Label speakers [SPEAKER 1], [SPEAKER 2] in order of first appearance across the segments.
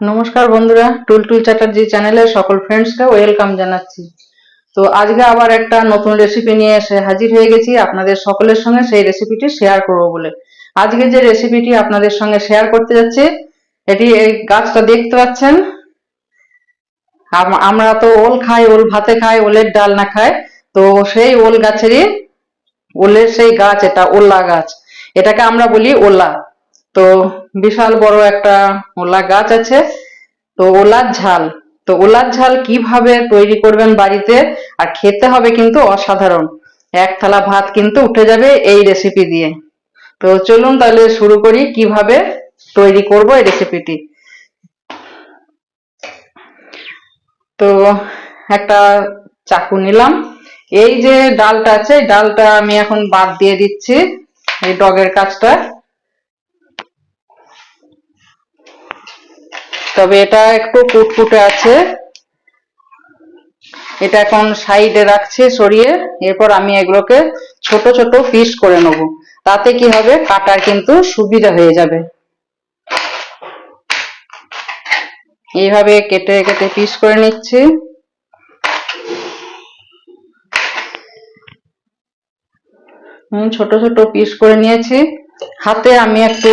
[SPEAKER 1] নমস্কার বন্ধুরা, টুলটুল চ্যাটার্জি চ্যানেলে সকল ফ্রেন্ডসকে ওয়েলকাম জানাচ্ছি। তো আজকে আবার একটা নতুন রেসিপি নিয়ে এসে হাজির হয়ে গেছি আপনাদের সকলের সঙ্গে, সেই রেসিপিটি শেয়ার করব বলে। আজকে যে রেসিপিটি আপনাদের সঙ্গে শেয়ার করতে যাচ্ছি, এটি এই গাছটা দেখতে পাচ্ছেন। আমরা তো ওল খাই, ওল ভাতে খাই, ওলের ডাল না খাই, তো সেই ওল গাছেরই, ওলের সেই গাছ, এটা ওল্লা গাছ। এটাকে আমরা বলি ওলা। তো বিশাল বড় একটা ওলা গাছ আছে। তো ওলার ঝাল। তো ওলার ঝাল কীভাবে তৈরি করবেন বাড়িতে? আর খেতে হবে কিন্তু অসাধারণ। এক থালা ভাত কিন্তু উঠে যাবে এই রেসিপি দিয়ে। তো চলুন তাহলে শুরু করি কীভাবে তৈরি করব এই রেসিপিটি তো একটা চাকু নিলাম। এই যে ডালটা আছে, ডালটা আমি এখন বাদ দিয়ে দিচ্ছি এই ডগের কাজটা। তবে এটা একটু কুটকুটে আছে। এটা এখন সাইডে রাখছি সরিয়ে, এরপর আমি এগুলোকে ছোট ছোট পিস করে নেব। তাতে কি হবে? কাটার কিন্তু সুবিধা হয়ে যাবে। এইভাবে কেটে কেটে পিস করে নিচ্ছি। ছোট ছোট পিস করে নিয়েছি। হাতে আমি একটু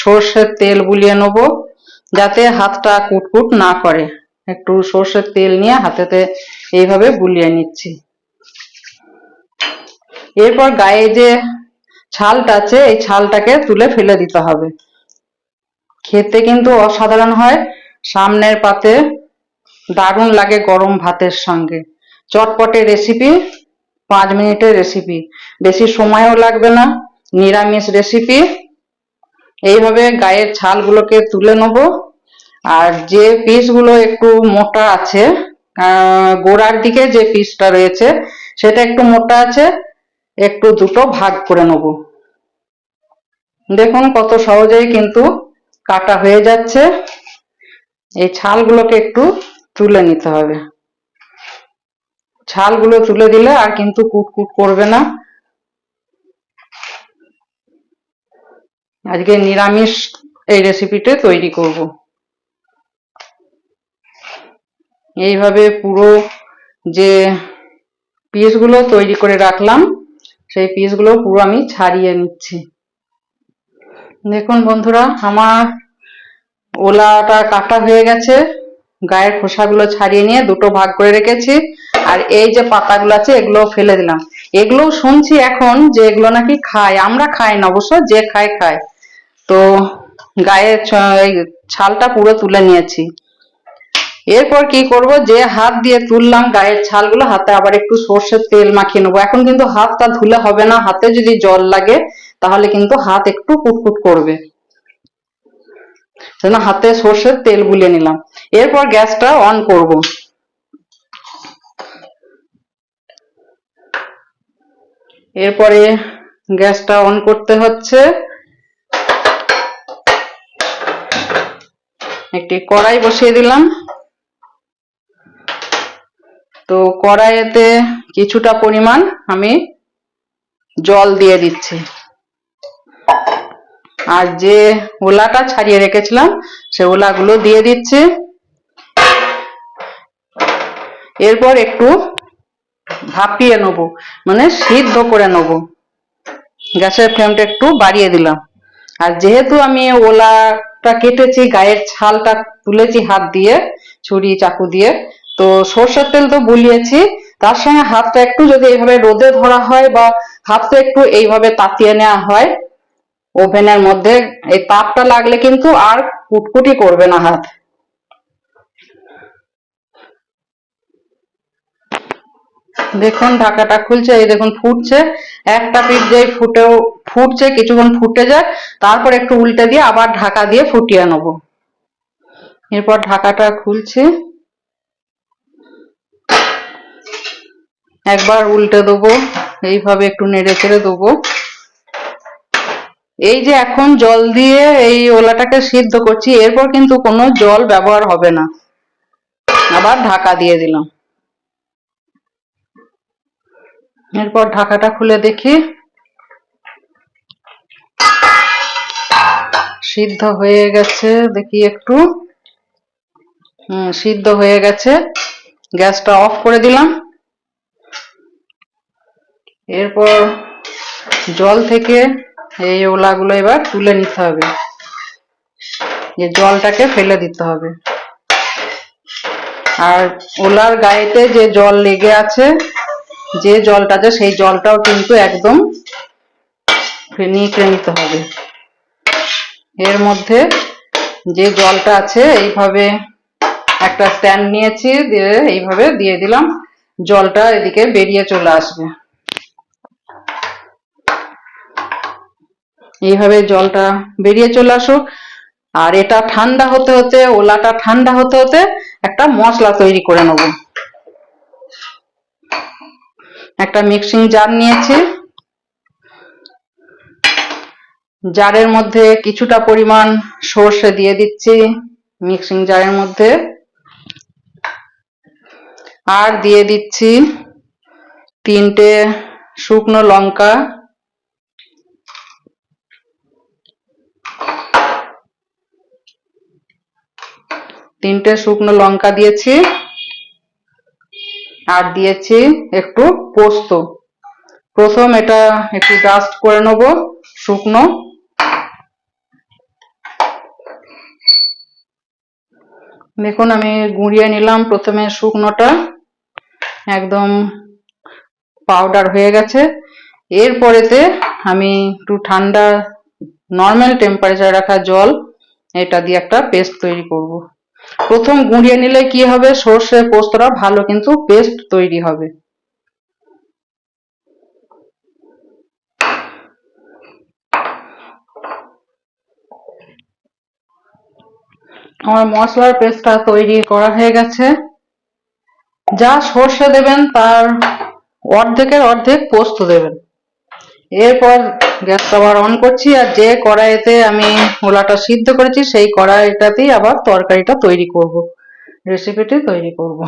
[SPEAKER 1] সর্ষের তেল বুলিয়ে নেব। যাতে হাতটা কুটকুট না করে। একটু সর্ষের তেল নিয়ে হাতেতে এইভাবে বুলিয়ে নিচ্ছি। এরপর গায়ে যে ছালটা আছে, এই ছালটাকে তুলে ফেলে দিতে হবে। খেতে কিন্তু অসাধারণ হয়। সামনের পাতে দারুণ লাগে গরম ভাতের সঙ্গে। চটপটে রেসিপি পাঁচ মিনিটের রেসিপি বেশি সময়ও লাগবে না। নিরামিষ রেসিপি এইভাবে গায়ের ছালগুলোকে তুলে নেব। আর যে পিসগুলো একটু মোটা আছে গোড়ার দিকে যে পিসটা রয়েছে, সেটা একটু মোটা আছে, একটু দুটো ভাগ করে নেব। দেখুন কত সহজেই কিন্তু কাটা হয়ে যাচ্ছে। এই ছালগুলোকে একটু তুলে নিতে হবে। ছালগুলো তুলে দিলে আর কিন্তু কুটকুট করবে না। আজকে নিরামিষ এই রেসিপিটা তৈরি করব। এইভাবে পুরো যে পিসগুলো তৈরি করে রাখলাম, সেই পিসগুলো পুরো আমি ছাড়িয়ে নিচ্ছি। দেখুন বন্ধুরা, আমার ওলাটা কাটা হয়ে গেছে। গায়ের খোসাগুলো ছাড়িয়ে নিয়ে দুটো ভাগ করে রেখেছি। আর এই যে পাতাগুলো আছে এগুলো ফেলে দিলাম। এগুলো শুনছি এখন যে এগুলো নাকি খায়। আমরা খাই না, অবশ্য যে খায় খায়। তো এই ছালটা পুরো তুলে নিয়েছি। এরপর কি করব? যে হাত দিয়ে তুললাম গায়ের ছালগুলো, হাতে আবার একটু সর্ষের তেল মাখিয়ে নেব। এখন কিন্তু হাতটা ধুলে হবে না, হাতে যদি জল লাগে, তাহলে কিন্তু হাত একটু কুটকুট করবে। হাতে সর্ষের তেল বুলিয়ে নিলাম। এরপর গ্যাসটা অন করব। এরপরে গ্যাসটা অন করতে হচ্ছে। একটি কড়াই বসিয়ে দিলাম। তো কড়াইতে কিছুটা পরিমাণ আমি জল দিয়ে দিচ্ছি। আর যে ওলাটা ছাড়িয়ে রেখেছিলাম, সে ওলাগুলো দিয়ে দিচ্ছি। এরপর একটু ভাপিয়ে নেব মানে সিদ্ধ করে নেব। গ্যাসের ফ্লেমটা একটু বাড়িয়ে দিলাম। আর যেহেতু আমি ওলাটা কেটেছি, গায়ের ছালটা তুলেছি হাত দিয়ে, ছুরি, চাকু দিয়ে। তো সর্ষের তেল তো বুলিয়েছি, তার সঙ্গে হাতটা একটু যদি এইভাবে রোদে ধরা হয় বা হাতটা একটু এইভাবে তাতিয়ে নেওয়া হয়, ওভেনের মধ্যে, এই তাপটা লাগলে কিন্তু আর কুটকুটি করবে না হাত। দেখুন, ঢাকাটা খুলছে, এই দেখুন, ফুটছে। একটা পিঠ যেই ফুটেও ফুটছে, কিছুক্ষণ ফুটে যায়, তারপর একটু উল্টে দিয়ে আবার ঢাকা দিয়ে ফুটিয়ে নেব। এরপর ঢাকাটা খুলছি। একবার উল্টে দেবো, এইভাবে একটু নেড়ে চেড়ে দেবো। এই যে এখন জল দিয়ে এই ওলাটাকে সিদ্ধ করছি, এরপর কিন্তু কোনো জল ব্যবহার হবে না। আবার ঢাকা দিয়ে দিলাম। এরপর ঢাকাটা খুলে দেখি। সিদ্ধ হয়ে গেছে, দেখি একটু। সিদ্ধ হয়ে গেছে। গ্যাসটা অফ করে দিলাম। এরপর জল থেকে এই ওলাগুলো এবার তুলে নিতে হবে। যে জলটাকে ফেলে দিতে হবে। আর ওলার গায়েতে যে জল লেগে আছে, যে জলটা আছে, সেই জলটাও কিন্তু একদম নিকড়ে নিতে হবে। এর মধ্যে যে জলটা আছে, এইভাবে একটা স্ট্যান্ড নিয়েছি, দিয়ে এইভাবে দিয়ে দিলাম। জলটা এদিকে বেরিয়ে চলে আসবে। এইভাবে জলটা বেরিয়ে চলে আসুক। আর এটা ঠান্ডা হতে হতে, ওলাটা ঠান্ডা হতে হতে একটা মশলা তৈরি করে নেব। একটা মিক্সিং জার নিয়েছি। জারের মধ্যে কিছুটা পরিমাণ সর্ষে দিয়ে দিচ্ছি মিক্সিং জারের মধ্যে। আর দিয়ে দিচ্ছি তিনটে শুকনো লঙ্কা। তিনটে শুকনো লঙ্কা দিয়েছি। আর দিয়েছি একটু পোস্ত। প্রথম এটা একটু ডাস্ট করে নেব শুকনো। দেখুন, আমি গুঁড়িয়ে নিলাম প্রথমে শুকনোটা। একদম পাউডার হয়ে গেছে। এরপরেতে আমি একটু ঠান্ডা নর্মাল টেম্পারেচার রাখা জল, এটা দিয়ে একটা পেস্ট তৈরি করব। প্রথম গুঁড়িয়ে নিলে কি হবে? সর্ষে পোস্তরা ভালো কিন্তু পেস্ট তৈরি হবে। আমার মশলার পেস্টটা তৈরি করা হয়ে গেছে। যা সর্ষে দেবেন, তার অর্ধেকের অর্ধেক পোস্ত দেবেন। এরপর গ্যাসটা আবার অন করছি, আর যে কড়াইতে আমি ওলাটা সিদ্ধ করেছি, সেই কড়াইটাতেই আবার তরকারিটা তৈরি করব। রেসিপিটি তৈরি করব।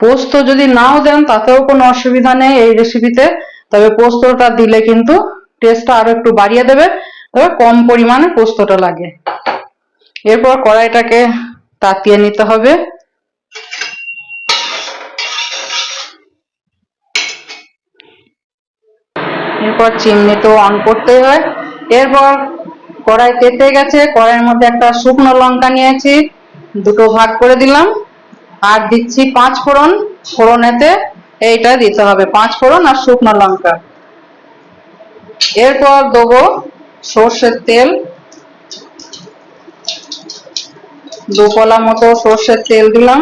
[SPEAKER 1] পোস্ত যদি নাও দেন, তাতেও কোনো অসুবিধা নেই এই রেসিপিতে। তবে পোস্তটা দিলে কিন্তু টেস্টটা আরও একটু বাড়িয়ে দেবে, তবে কম পরিমাণে পোস্তটা লাগে। এরপর কড়াইটাকে তাতিয়ে নিতে হবে। এরপর চিমনি তো অন করতেই হয়। এরপর কড়াই তেতে গেছে, কড়াইয়ের মধ্যে একটা শুকনো লঙ্কা নিয়েছি, দুটো ভাগ করে দিলাম। আর দিচ্ছি পাঁচ ফোড়ন, ফোড়নেতে এইটা দিতে হবে, পাঁচ ফোড়ন আর শুকনো লঙ্কা। এরপর দেবো সর্ষের তেল দু কলা মতো সর্ষের তেল দিলাম।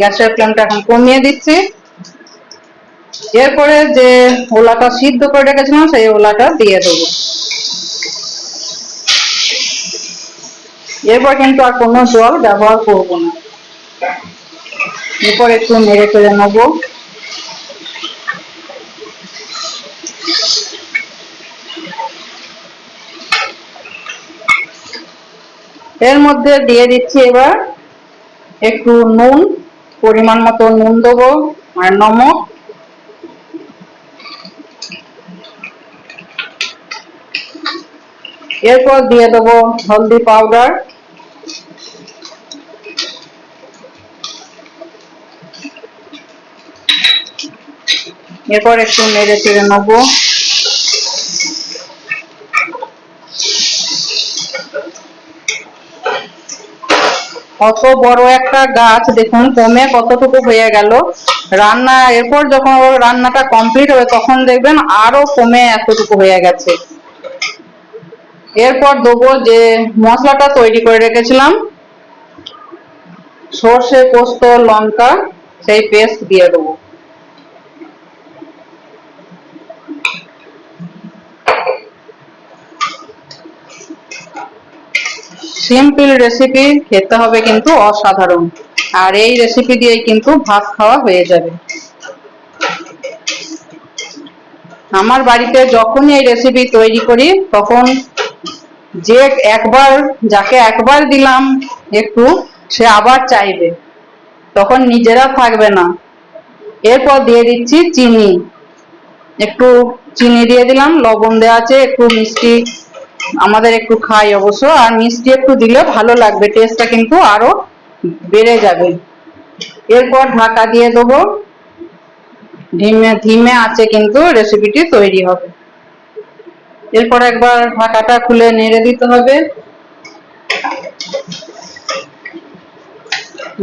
[SPEAKER 1] গ্যাসের ফ্লেমটা এখন কমিয়ে দিচ্ছি। এরপরে যে ওলাটা সিদ্ধ করে রেখেছিলাম, সেই ওলাটা দিয়ে দেবো। এরপর কিন্তু আর কোনো জল ব্যবহার করব না। এরপর একটু মেরে ফেলে নেব। এর মধ্যে দিয়ে দিচ্ছি এবার একটু নুন, পরিমাণ মতো নুন দেবো আর নমক। এরপর দিয়ে দেবো হলদি পাউডার। এরপর একটু নেড়ে চেড়ে নেব। কত বড় একটা গাছ, দেখুন, কমে কতটুকু হয়ে গেল। রান্না, এরপর যখন রান্নাটা কমপ্লিট হবে, তখন দেখবেন আরও কমে এতটুকু হয়ে গেছে। এরপর দেবো যে মশলাটা তৈরি করে রেখেছিলাম। সর্ষে, পোস্ত, লঙ্কা, সেই পেস্ট দিয়ে দেবো। সিম্পল রেসিপি খেতে হবে কিন্তু অসাধারণ। আর এই রেসিপি দিয়েই কিন্তু ভাত খাওয়া হয়ে যাবে। আমার বাড়িতে যখনই এই রেসিপি তৈরি করি, তখন যে একবার, যাকে একবার দিলাম একটু, সে আবার চাইবে। তখন নিজেরা থাকবে না। এরপর দিয়ে দিচ্ছি চিনি। একটু চিনি দিয়ে দিলাম, লবণ দেওয়া আছে, একটু মিষ্টি আমাদের একটু খাই অবশ্য, আর মিষ্টি একটু দিলে ভালো লাগবে টেস্টটা কিন্তু আরও বেড়ে যাবে। এরপর ঢাকা দিয়ে দেবো। ধিমে ধিমে আছে কিন্তু রেসিপিটি তৈরি হবে। এরপর একবার ঢাকাটা খুলে নেড়ে দিতে হবে।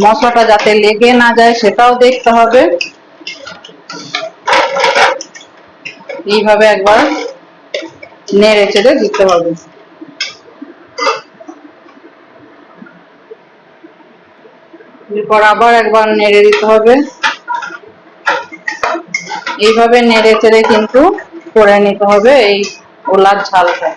[SPEAKER 1] মশলাটা যাতে লেগে না যায় সেটাও দেখতে হবে। এইভাবে একবার নেড়ে চেড়ে দিতে হবে এরপর আবার একবার নেড়ে দিতে হবে এইভাবে নেড়ে চেড়ে কিন্তু করে নিতে হবে এই ওলার ঝালটা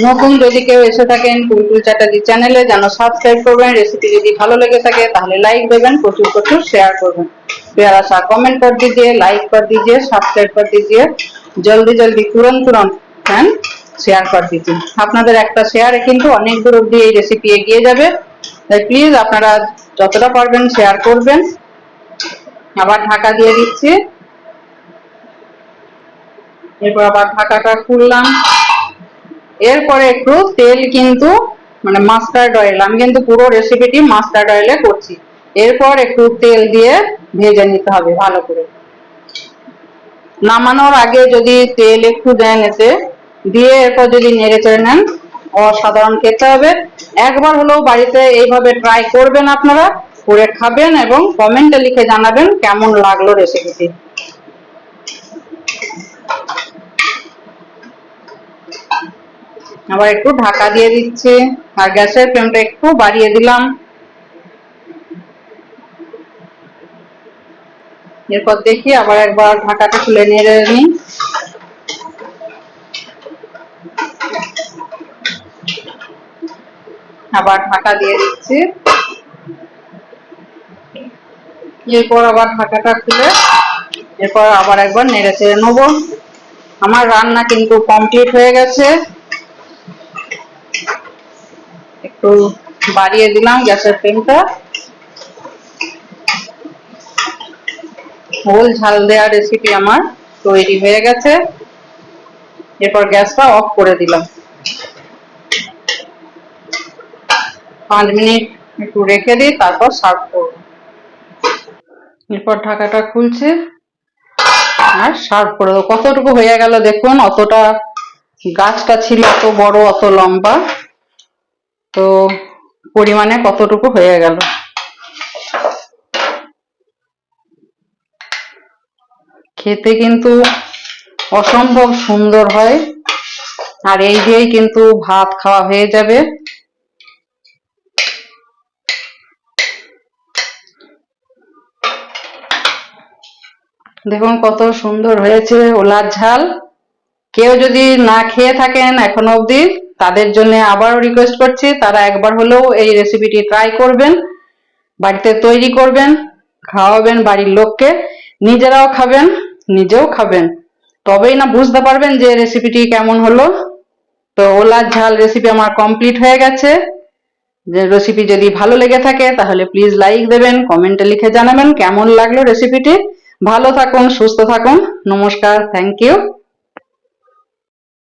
[SPEAKER 1] নতুন যদি কেউ এসে থাকেন কুলকুল চ্যাটার্জি চ্যানেলে যেন সাবস্ক্রাইব করবেন রেসিপি যদি ভালো লেগে থাকে তাহলে লাইক দেবেন প্রচুর প্রচুর শেয়ার করবেন प्यारा सा कमेंट कर दीजिए लाइक कर दीजिए सब्सक्राइब कर दीजिए জলদি জলদি তুরন্ত তুরন্ত হ্যাঁ? শেয়ার করে দিচ্ছি আপনাদের একটা শেয়ারে কিন্তু অনেক দূর অব্দি এই রেসিপি এগিয়ে যাবে। তাই প্লিজ আপনারা যতটা পারবেন শেয়ার করবেন। আবার ঢাকা দিয়ে দিচ্ছি। এরপর আবার ঢাকাটা খুললাম। এরপরে একটু তেল কিন্তু মানে মাস্টার্ড অয়েল আমি কিন্তু পুরো রেসিপিটি মাস্টার্ড অয়েলে করছি। এরপর একটু তেল দিয়ে ভেজে নিতে হবে ভালো করে। নামানোর আগে যদি তেল একটু দেন এতে, দিয়ে এরপর যদি নেড়ে চেড়ে নেন, অসাধারণ খেতে হবে। একবার হলেও বাড়িতে এইভাবে ট্রাই করবেন আপনারা, করে খাবেন এবং কমেন্টে লিখে জানাবেন কেমন লাগল রেসিপিটি আবার একটু ঢাকা দিয়ে দিচ্ছি, আর গ্যাসের ফ্লেমটা একটু বাড়িয়ে দিলাম। এরপর দেখি আবার একবার ঢাকাটা খুলে নেড়ে নিই আবার ঢাকা দিয়ে দিচ্ছি। এরপর আবার ঢাকাটা খুলে, এরপর আবার একবার নেড়ে চেড়ে নেব। আমার রান্না কিন্তু কমপ্লিট হয়ে গেছে। একটু বাড়িয়ে দিলাম গ্যাসের ফ্লেমটা। ঝোল ঝাল দেওয়া রেসিপি আমার তৈরি হয়ে গেছে। এরপর গ্যাসটা অফ করে দিলাম। পাঁচ মিনিট একটু রেখে দিই, তারপর সার্ভ করব। এরপর ঢাকাটা খুলছে আর সার্ভ করে দেবো। কতটুকু হয়ে গেল দেখুন, অতটা গাছটা ছিল অত বড়, অত লম্বা। তো পরিমাণে কতটুকু হয়ে গেল। খেতে কিন্তু অসম্ভব সুন্দর হয়। আর এই দিয়েই কিন্তু ভাত খাওয়া হয়ে যাবে। দেখুন কত সুন্দর হয়েছে ওলার ঝাল। কেউ যদি না খেয়ে থাকেন এখনও অবধি, তাদের জন্য আবারও রিকোয়েস্ট করছি, তারা একবার হলেও এই রেসিপিটি ট্রাই করবেন, বাড়িতে তৈরি করবেন, খাওয়াবেন বাড়ির লোককে, নিজেরাও খাবেন। নিজেও খাবেন। তবেই না বুঝতে পারবেন যে রেসিপিটি কেমন হলো। তো ওলার ঝাল রেসিপি আমার কমপ্লিট হয়ে গেছে। যে রেসিপি যদি ভালো লেগে থাকে, তাহলে প্লিজ লাইক দেবেন কমেন্টে লিখে জানাবেন কেমন লাগল রেসিপিটি ভালো থাকুন, সুস্থ থাকুন। নমস্কার থ্যাংক ইউ